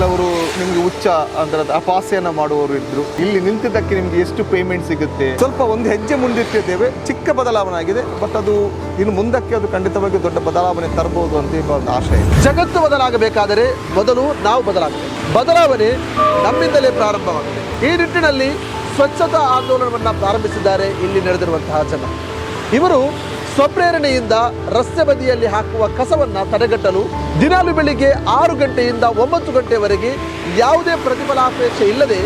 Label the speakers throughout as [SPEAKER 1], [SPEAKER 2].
[SPEAKER 1] ತುಚ್ಛ ಅಂದ್ರೆ ಅಪಾಸೆಯನ್ನು ಮಾಡುವವರು ಇದ್ರು. ಇಲ್ಲಿ ನಿಂತಿದ್ದಕ್ಕೆ ನಿಮ್ಗೆ ಎಷ್ಟು ಪೇಮೆಂಟ್ ಸಿಗುತ್ತೆ? ಸ್ವಲ್ಪ ಒಂದು ಹೆಜ್ಜೆ ಮುಂದಿಟ್ಟಿದ್ದೇವೆ ಚಿಕ್ಕ ಬದಲಾವಣೆ ಆಗಿದೆ ಬಟ್ ಅದು ಇನ್ನು ಮುಂದಕ್ಕೆ ಅದು ಖಂಡಿತವಾಗಿ ದೊಡ್ಡ ಬದಲಾವಣೆ ತರಬಹುದು ಅಂತ ಒಂದು ಆಶೆ ಇದೆ.
[SPEAKER 2] ಜಗತ್ತು ಬದಲಾಗಬೇಕಾದರೆ ಮೊದಲು ನಾವು ಬದಲಾಗಬೇಕು. ಬದಲಾವಣೆ ನಮ್ಮಿಂದಲೇ ಪ್ರಾರಂಭವಾಗಿದೆ. ಈ ನಿಟ್ಟಿನಲ್ಲಿ ಸ್ವಚ್ಛತಾ ಆಂದೋಲನವನ್ನು ಪ್ರಾರಂಭಿಸಿದ್ದಾರೆ ಇಲ್ಲಿ ನಡೆದಿರುವಂತಹ ಜನ. ಇವರು ಸ್ವಪ್ರೇರಣೆಯಿಂದ ರಸ್ತೆ ಬದಿಯಲ್ಲಿ ಹಾಕುವ ಕಸವನ್ನು ತಡೆಗಟ್ಟಲು ದಿನಾಲು ಬೆಳಿಗ್ಗೆ ಆರು ಗಂಟೆಯಿಂದ ಒಂಬತ್ತು ಗಂಟೆವರೆಗೆ ಯಾವುದೇ ಪ್ರತಿಫಲಾಪೇಕ್ಷೆ ಇಲ್ಲದೆ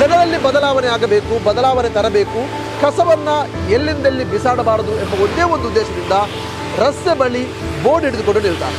[SPEAKER 2] ಜನರಲ್ಲಿ ಬದಲಾವಣೆ ಆಗಬೇಕು, ಬದಲಾವಣೆ ತರಬೇಕು. ಕಸವನ್ನು ಎಲ್ಲಿಂದೆಲ್ಲಿ ಬಿಸಾಡಬಾರದು ಎಂಬ ಒಂದೇ ಒಂದು ಉದ್ದೇಶದಿಂದ ರಸ್ತೆ ಬಳಿ ಬೋರ್ಡ್ ಹಿಡಿದುಕೊಂಡು ನಿಲ್ತಾರೆ.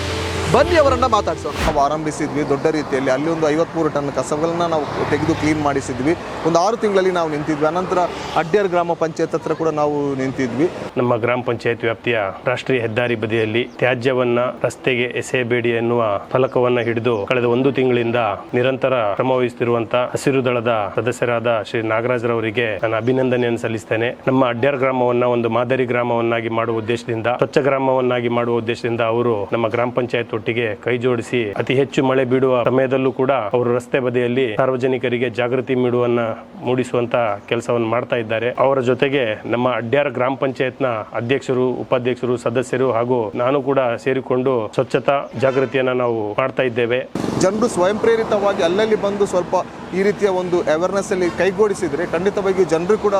[SPEAKER 2] ಬನ್ನಿ ಅವರನ್ನ ಮಾತಾಡಿಸೋಣ.
[SPEAKER 1] ನಾವು ಆರಂಭಿಸಿದ್ವಿ ದೊಡ್ಡ ರೀತಿಯಲ್ಲಿ. ಅಲ್ಲಿ ಒಂದು ಐವತ್ಮೂರು ಟನ್ ಕಸಗಳನ್ನ ನಾವು ತೆಗೆದು ಕ್ಲೀನ್ ಮಾಡಿಸಿದ್ವಿ. ಒಂದು ಆರು ತಿಂಗಳಲ್ಲಿ ನಾವು ನಿಂತಿದ್ವಿ. ಅನಂತರ ಅಡ್ಯರ್ ಗ್ರಾಮ ಪಂಚಾಯತ್ ಹತ್ರ ಕೂಡ ನಾವು ನಿಂತಿದ್ವಿ.
[SPEAKER 3] ನಮ್ಮ ಗ್ರಾಮ ಪಂಚಾಯತ್ ವ್ಯಾಪ್ತಿಯ ರಾಷ್ಟ್ರೀಯ ಹೆದ್ದಾರಿ ಬದಿಯಲ್ಲಿ ತ್ಯಾಜ್ಯವನ್ನ ರಸ್ತೆಗೆ ಎಸೆಯಬೇಡಿ ಎನ್ನುವ ಫಲಕವನ್ನ ಹಿಡಿದು ಕಳೆದ ಒಂದು ತಿಂಗಳಿಂದ ನಿರಂತರ ಶ್ರಮ ವಹಿಸುತ್ತಿರುವಂತಹ ಹಸಿರು ದಳದ ಸದಸ್ಯರಾದ ಶ್ರೀ ನಾಗರಾಜರವರಿಗೆ ನಾನು ಅಭಿನಂದನೆಯನ್ನು ಸಲ್ಲಿಸ್ತೇನೆ. ನಮ್ಮ ಅಡ್ಡ್ಯಾರ್ ಗ್ರಾಮವನ್ನ ಒಂದು ಮಾದರಿ ಗ್ರಾಮವನ್ನಾಗಿ ಮಾಡುವ ಉದ್ದೇಶದಿಂದ ಸ್ವಚ್ಛ ಗ್ರಾಮವನ್ನಾಗಿ ಮಾಡುವ ಉದ್ದೇಶದಿಂದ ಅವರು ನಮ್ಮ ಗ್ರಾಮ ಪಂಚಾಯತ್ ಒಟ್ಟಿಗೆ ಕೈ ಜೋಡಿಸಿ ಅತಿ ಹೆಚ್ಚು ಮಳೆ ಬೀಳುವ ಸಮಯದಲ್ಲೂ ಕೂಡ ಅವರು ರಸ್ತೆ ಬದಿಯಲ್ಲಿ ಸಾರ್ವಜನಿಕರಿಗೆ ಜಾಗೃತಿ ಮೀಡುವನ್ನ ಮೂಡಿಸುವಂತ ಕೆಲಸವನ್ನು ಮಾಡ್ತಾ ಇದ್ದಾರೆ. ಅವರ ಜೊತೆಗೆ ನಮ್ಮ ಅಡ್ಯಾರ್ ಗ್ರಾಮ ಪಂಚಾಯತ್ನ ಅಧ್ಯಕ್ಷರು, ಉಪಾಧ್ಯಕ್ಷರು, ಸದಸ್ಯರು ಹಾಗೂ ನಾನು ಕೂಡ ಸೇರಿಕೊಂಡು ಸ್ವಚ್ಛತಾ ಜಾಗೃತಿಯನ್ನ ನಾವು ಮಾಡ್ತಾ ಇದ್ದೇವೆ.
[SPEAKER 1] ಜನರು ಸ್ವಯಂ ಪ್ರೇರಿತವಾಗಿ ಅಲ್ಲಲ್ಲಿ ಬಂದು ಸ್ವಲ್ಪ ಈ ರೀತಿಯ ಒಂದು ಅವೇರ್ನೆಸ್ ಅಲ್ಲಿ ಕೈಗೂಡಿಸಿದ್ರೆ ಖಂಡಿತವಾಗಿ ಜನರು ಕೂಡ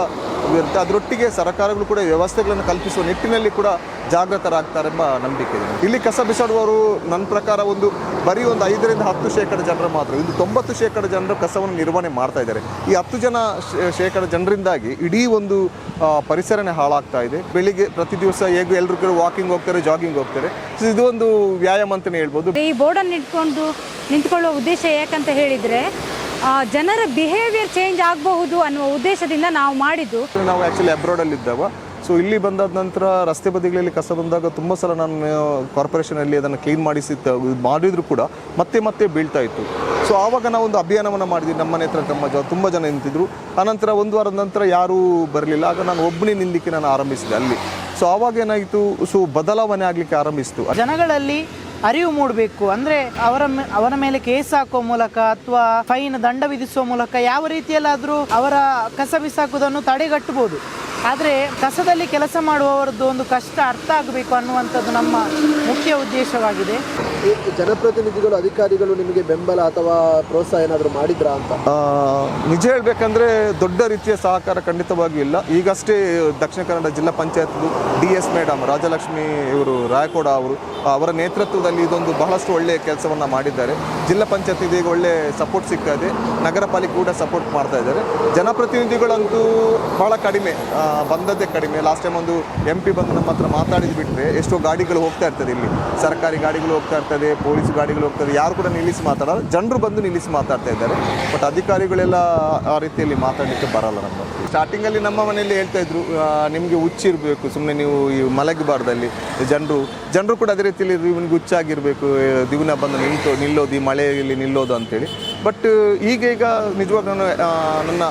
[SPEAKER 1] ಅದರೊಟ್ಟಿಗೆ ಸರ್ಕಾರಗಳು ಕೂಡ ವ್ಯವಸ್ಥೆಗಳನ್ನು ಕಲ್ಪಿಸುವ ನಿಟ್ಟಿನಲ್ಲಿ ಕೂಡ ಜಾಗೃತರಾಗ್ತಾರೆಂಬ ನಂಬಿಕೆ ಇದೆ. ಇಲ್ಲಿ ಕಸ ಬಿಸಾಡುವವರು ನನ್ನ ಪ್ರಕಾರ ಒಂದು ಬರೀ ಒಂದು ಐದರಿಂದ ಹತ್ತು ಶೇಕಡ ಜನರು ಮಾತ್ರ. ಇದು ತೊಂಬತ್ತು ಶೇಕಡ ಜನರು ಕಸವನ್ನು ನಿರ್ವಹಣೆ ಮಾಡ್ತಾ ಇದ್ದಾರೆ. ಈ ಹತ್ತು ಜನ ಶೇಕಡ ಜನರಿಂದಾಗಿ ಇಡೀ ಒಂದು ಪರಿಸರನೇ ಹಾಳಾಗ್ತಾ ಇದೆ. ಬೆಳಿಗ್ಗೆ ಪ್ರತಿ ದಿವಸ ಹೇಗೆ ಎಲ್ಲರೂ ಕೂಡ ವಾಕಿಂಗ್ ಹೋಗ್ತಾರೆ ಜಾಗಿಂಗ್ ಹೋಗ್ತಾರೆ. ಸೊ ಇದು ಒಂದು ವ್ಯಾಯಾಮ ಅಂತಲೇ ಹೇಳ್ಬೋದು.
[SPEAKER 4] ಈ ಬೋರ್ಡನ್ನು ಇಟ್ಕೊಂಡು ನಿಂತ್ಕೊಳ್ಳೋ ಉದ್ದೇಶ ಯಾಕಂತ ಹೇಳಿದರೆ ಜನರ ಬಿಹೇವಿಯರ್ ಚೇಂಜ್ ಆಗಬಹುದು ಅನ್ನುವ ಉದ್ದೇಶದಿಂದ ನಾವು ಮಾಡಿದ್ದು.
[SPEAKER 1] ನಾವು ಆ್ಯಕ್ಚುಲಿ ಅಬ್ರಾಡಲ್ಲಿ ಇದ್ದಾವ. ಸೊ ಇಲ್ಲಿ ಬಂದಾದ ನಂತರ ರಸ್ತೆ ಬದಿಗಳಲ್ಲಿ ಕಸ ಬಂದಾಗ ತುಂಬ ಸಲ ನಾನು ಕಾರ್ಪೊರೇಷನಲ್ಲಿ ಅದನ್ನು ಕ್ಲೀನ್ ಮಾಡಿಸಿ ಮಾಡಿದ್ರು ಕೂಡ ಮತ್ತೆ ಮತ್ತೆ ಬೀಳ್ತಾ ಇತ್ತು. ಸೊ ಆವಾಗ ನಾವು ಒಂದು ಅಭಿಯಾನವನ್ನು ಮಾಡಿದ್ವಿ. ನಮ್ಮ ಮನೆ ಹತ್ರ ನಮ್ಮ ಜ ತುಂಬ ಜನ ನಿಂತಿದ್ರು. ಆನಂತರ ಒಂದು ವಾರದ ನಂತರ ಯಾರೂ ಬರಲಿಲ್ಲ. ಆಗ ನಾನು ಒಬ್ಬನೇ ನಿಲ್ಲಿಕ್ಕೆ ನಾನು ಆರಂಭಿಸಿದೆ ಅಲ್ಲಿ. ಸೊ ಆವಾಗ ಏನಾಯಿತು? ಸೊ ಬದಲಾವಣೆ ಆಗಲಿಕ್ಕೆ ಆರಂಭಿಸಿತು.
[SPEAKER 5] ಜನಗಳಲ್ಲಿ ಅರಿವು ಮೂಡಬೇಕು. ಅಂದ್ರೆ ಅವರ ಅವರ ಮೇಲೆ ಕೇಸ್ ಹಾಕುವ ಮೂಲಕ ಅಥವಾ ಫೈನ್ ದಂಡ ವಿಧಿಸುವ ಮೂಲಕ ಯಾವ ರೀತಿಯಲ್ಲಾದರೂ ಅವರ ಕಸ ಬಿಸಾಕುವುದನ್ನು ತಡೆಗಟ್ಟಬಹುದು. ಆದರೆ ಕಸದಲ್ಲಿ ಕೆಲಸ ಮಾಡುವವರದ್ದು ಒಂದು ಕಷ್ಟ ಅರ್ಥ ಆಗಬೇಕು ಅನ್ನುವಂಥದ್ದು ನಮ್ಮ ಮುಖ್ಯ ಉದ್ದೇಶವಾಗಿದೆ.
[SPEAKER 2] ಜನಪ್ರತಿನಿಧಿಗಳು, ಅಧಿಕಾರಿಗಳು ನಿಮಗೆ ಬೆಂಬಲ ಅಥವಾ ಪ್ರೋತ್ಸಾಹ ಏನಾದರೂ ಮಾಡಿದ್ರಾ ಅಂತ?
[SPEAKER 1] ನಿಜ ಹೇಳಬೇಕಂದ್ರೆ ದೊಡ್ಡ ರೀತಿಯ ಸಹಕಾರ ಖಂಡಿತವಾಗಿಯೂ ಇಲ್ಲ. ಈಗಷ್ಟೇ ದಕ್ಷಿಣ ಕನ್ನಡ ಜಿಲ್ಲಾ panchayat D S madam Rajalakshmi ಇವರು ರಾಯಕೋಡ ಅವರು, ಅವರ ನೇತೃತ್ವದಲ್ಲಿ ಇದೊಂದು ಬಹಳಷ್ಟು ಒಳ್ಳೆಯ ಕೆಲಸವನ್ನು ಮಾಡಿದ್ದಾರೆ. ಜಿಲ್ಲಾ ಪಂಚಾಯತ್ ಇದೀಗ ಒಳ್ಳೆ ಸಪೋರ್ಟ್ ಸಿಗ್ತಾ ಇದೆ. ನಗರ ಪಾಲಿಕೆ ಕೂಡ ಸಪೋರ್ಟ್ ಮಾಡ್ತಾ ಇದ್ದಾರೆ. ಜನಪ್ರತಿನಿಧಿಗಳಂತೂ ಬಹಳ ಕಡಿಮೆ. ಬಂದದ್ದೇ ಕಡಿಮೆ. ಲಾಸ್ಟ್ ಟೈಮ್ ಒಂದು ಎಂ ಪಿ ಬಂದು ನಮ್ಮ ಹತ್ರ ಮಾತಾಡಿದ್ ಬಿಟ್ಟರೆ ಎಷ್ಟೋ ಗಾಡಿಗಳು ಹೋಗ್ತಾ ಇರ್ತದೆ ಇಲ್ಲಿ. ಸರ್ಕಾರಿ ಗಾಡಿಗಳು ಹೋಗ್ತಾ ಪೊಲೀಸ್ ಗಾಡಿಗಳು ಹೋಗ್ತದೆ, ಯಾರು ಕೂಡ ನಿಲ್ಲಿಸಿ ಮಾತಾಡಲ್ಲ. ಜನರು ಬಂದು ನಿಲ್ಲಿಸಿ ಮಾತಾಡ್ತಾ ಇದ್ದಾರೆ. ಬಟ್ ಅಧಿಕಾರಿಗಳೆಲ್ಲ ಆ ರೀತಿಯಲ್ಲಿ ಮಾತಾಡಲಿಕ್ಕೆ ಬರಲ್ಲ ನಮ್ಮ ಸ್ಟಾರ್ಟಿಂಗಲ್ಲಿ ನಮ್ಮ ಮನೆಯಲ್ಲಿ ಹೇಳ್ತಾ ಇದ್ರು ನಿಮಗೆ ಹುಚ್ಚಿರಬೇಕು ಸುಮ್ಮನೆ ನೀವು ಈ ಮಲಗಬಾರ್ದಲ್ಲಿ. ಜನರು ಜನರು ಕೂಡ ಅದೇ ರೀತಿಯಲ್ಲಿ ಇವನಿಗೆ ಹುಚ್ಚಾಗಿರಬೇಕು ದಿವನ ಬಂದು ನಿಂತು, ನಿಲ್ಲೋದು, ಈ ಮಳೆಯಲ್ಲಿ ನಿಲ್ಲೋದು ಅಂತೇಳಿ. ಬಟ್ ಈಗ ಈಗ ನಿಜವಾಗ ನಾನು ನನ್ನ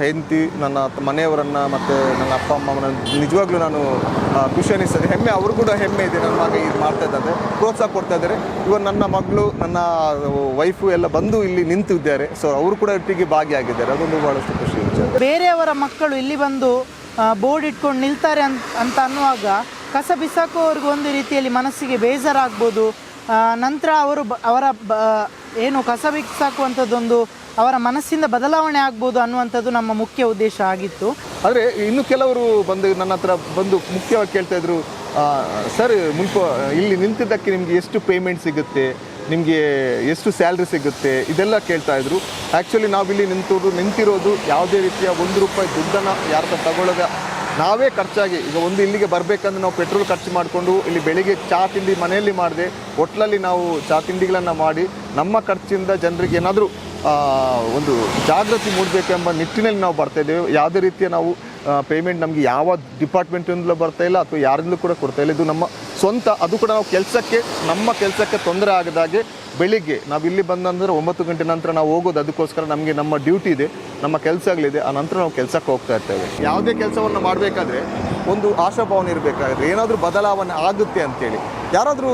[SPEAKER 1] ಹೆಂಡತಿ, ನನ್ನ ಮನೆಯವರನ್ನು ಮತ್ತು ನನ್ನ ಅಪ್ಪ ಅಮ್ಮನ ನಿಜವಾಗ್ಲೂ ನಾನು ಖುಷಿ ಅನಿಸ್ತದೆ. ಹೆಮ್ಮೆ, ಅವರು ಕೂಡ ಹೆಮ್ಮೆ ಇದೆ ನನ್ನ ಮಗ ಇದು ಮಾಡ್ತಾ ಇದ್ದಾರೆ. ಪ್ರೋತ್ಸಾಹ ಕೊಡ್ತಾ ಇದ್ದಾರೆ. ಇವನ್ ನನ್ನ ಮಗಳು, ನನ್ನ ವೈಫು ಎಲ್ಲ ಬಂದು ಇಲ್ಲಿ ನಿಂತಿದ್ದಾರೆ. ಸೊ ಅವರು ಕೂಡ ಒಟ್ಟಿಗೆ ಭಾಗಿಯಾಗಿದ್ದಾರೆ. ಅದೊಂದು ಭಾಳಷ್ಟು ಖುಷಿ
[SPEAKER 5] ಬೇರೆಯವರ ಮಕ್ಕಳು ಇಲ್ಲಿ ಬಂದು ಬೋರ್ಡ್ ಇಟ್ಕೊಂಡು ನಿಲ್ತಾರೆ ಅಂತ ಅನ್ನುವಾಗ ಕಸ ಬಿಸಾಕುವವರಿಗೂ ಒಂದು ರೀತಿಯಲ್ಲಿ ಮನಸ್ಸಿಗೆ ಬೇಜಾರಾಗ್ಬೋದು. ನಂತರ ಅವರು ಬ- ಅವರ ಬ- ಏನು ಕಸ ಬಿಸಾಕುವಂಥದ್ದೊಂದು ಅವರ ಮನಸ್ಸಿಂದ ಬದಲಾವಣೆ ಆಗ್ಬೋದು ಅನ್ನುವಂಥದ್ದು ನಮ್ಮ ಮುಖ್ಯ ಉದ್ದೇಶ ಆಗಿತ್ತು.
[SPEAKER 1] ಆದರೆ ಇನ್ನು ಕೆಲವರು ಬಂದು ನನ್ನ ಹತ್ರ ಬಂದು ಮುಖ್ಯವಾಗಿ ಕೇಳ್ತಾ ಇದ್ರು ಸರ್ ಮುಲ್ಪ ಇಲ್ಲಿ ನಿಂತಿದ್ದಕ್ಕೆ ನಿಮಗೆ ಎಷ್ಟು ಪೇಮೆಂಟ್ ಸಿಗುತ್ತೆ? ನಿಮಗೆ ಎಷ್ಟು ಸ್ಯಾಲ್ರಿ ಸಿಗುತ್ತೆ? ಇದೆಲ್ಲ ಕೇಳ್ತಾ ಇದ್ರು. ಆ್ಯಕ್ಚುಲಿ ನಾವಿಲ್ಲಿ ನಿಂತಿರೋದು ನಿಂತಿರೋದು ಯಾವುದೇ ರೀತಿಯ ಒಂದು ರೂಪಾಯಿ ದುಡ್ಡನ್ನು ಯಾರ ತಗೊಳ್ಳೋದ ನಾವೇ ಖರ್ಚಾಗಿ, ಈಗ ಒಂದು ಇಲ್ಲಿಗೆ ಬರಬೇಕಂದ್ರೆ ನಾವು ಪೆಟ್ರೋಲ್ ಖರ್ಚು ಮಾಡಿಕೊಂಡು ಇಲ್ಲಿ ಬೆಳಿಗ್ಗೆ ಚಹಾ ತಿಂಡಿ ಮನೆಯಲ್ಲಿ ಮಾಡಿದೆ ಹೋಟ್ಲಲ್ಲಿ ನಾವು ಚಹಾ ತಿಂಡಿಗಳನ್ನು ಮಾಡಿ, ನಮ್ಮ ಖರ್ಚಿಂದ ಜನರಿಗೆ ಏನಾದರೂ ಒಂದು ಜಾಗೃತಿ ಮೂಡಬೇಕೆಂಬ ನಿಟ್ಟಿನಲ್ಲಿ ನಾವು ಬರ್ತಾಯಿದ್ದೇವೆ ಯಾವುದೇ ರೀತಿಯ ನಾವು ಪೇಮೆಂಟ್ ನಮಗೆ ಯಾವ ಡಿಪಾರ್ಟ್ಮೆಂಟಿಂದಲೂ ಬರ್ತಾ ಇಲ್ಲ ಅಥವಾ ಯಾರಿಂದಲೂ ಕೂಡ ಕೊಡ್ತಾ ಇಲ್ಲ. ಇದು ನಮ್ಮ ಸ್ವಂತ, ಅದು ಕೂಡ ನಾವು ಕೆಲಸಕ್ಕೆ, ನಮ್ಮ ಕೆಲಸಕ್ಕೆ ತೊಂದರೆ ಆಗದಾಗೆ ಬೆಳಿಗ್ಗೆ ನಾವು ಇಲ್ಲಿ ಬಂದಂದ್ರೆ ಒಂಬತ್ತು ಗಂಟೆ ನಂತರ ನಾವು ಹೋಗೋದು. ಅದಕ್ಕೋಸ್ಕರ ನಮಗೆ ನಮ್ಮ ಡ್ಯೂಟಿ ಇದೆ, ನಮ್ಮ ಕೆಲಸಗಳಿದೆ. ಆ ನಂತರ ನಾವು ಕೆಲಸಕ್ಕೆ ಹೋಗ್ತಾ ಇರ್ತೇವೆ. ಯಾವುದೇ ಕೆಲಸವನ್ನು ಮಾಡಬೇಕಾದ್ರೆ ಒಂದು ಆಶಾಭಾವನೆ ಇರಬೇಕಾದ್ರೆ ಏನಾದರೂ ಬದಲಾವಣೆ ಆಗುತ್ತೆ ಅಂತೇಳಿ. ಯಾರಾದರೂ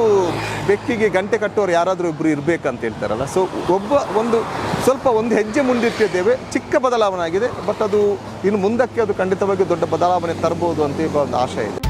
[SPEAKER 1] ಬೆಕ್ಕಿಗೆ ಗಂಟೆ ಕಟ್ಟೋರು ಯಾರಾದರೂ ಇಬ್ಬರು ಇರಬೇಕಂತ ಹೇಳ್ತಾರಲ್ಲ ಸೊ ಒಬ್ಬ ಒಂದು ಸ್ವಲ್ಪ ಒಂದು ಹೆಜ್ಜೆ ಮುಂದಿಟ್ಟಿದ್ದೇವೆ ಚಿಕ್ಕ ಬದಲಾವಣೆ ಆಗಿದೆ ಬಟ್ ಅದು ಇನ್ನು ಮುಂದಕ್ಕೆ ಅದು ಖಂಡಿತವಾಗಿ ದೊಡ್ಡ ಬದಲಾವಣೆ ತರಬಹುದು ಅಂತ ಒಂದು ಆಶೆ ಇದೆ.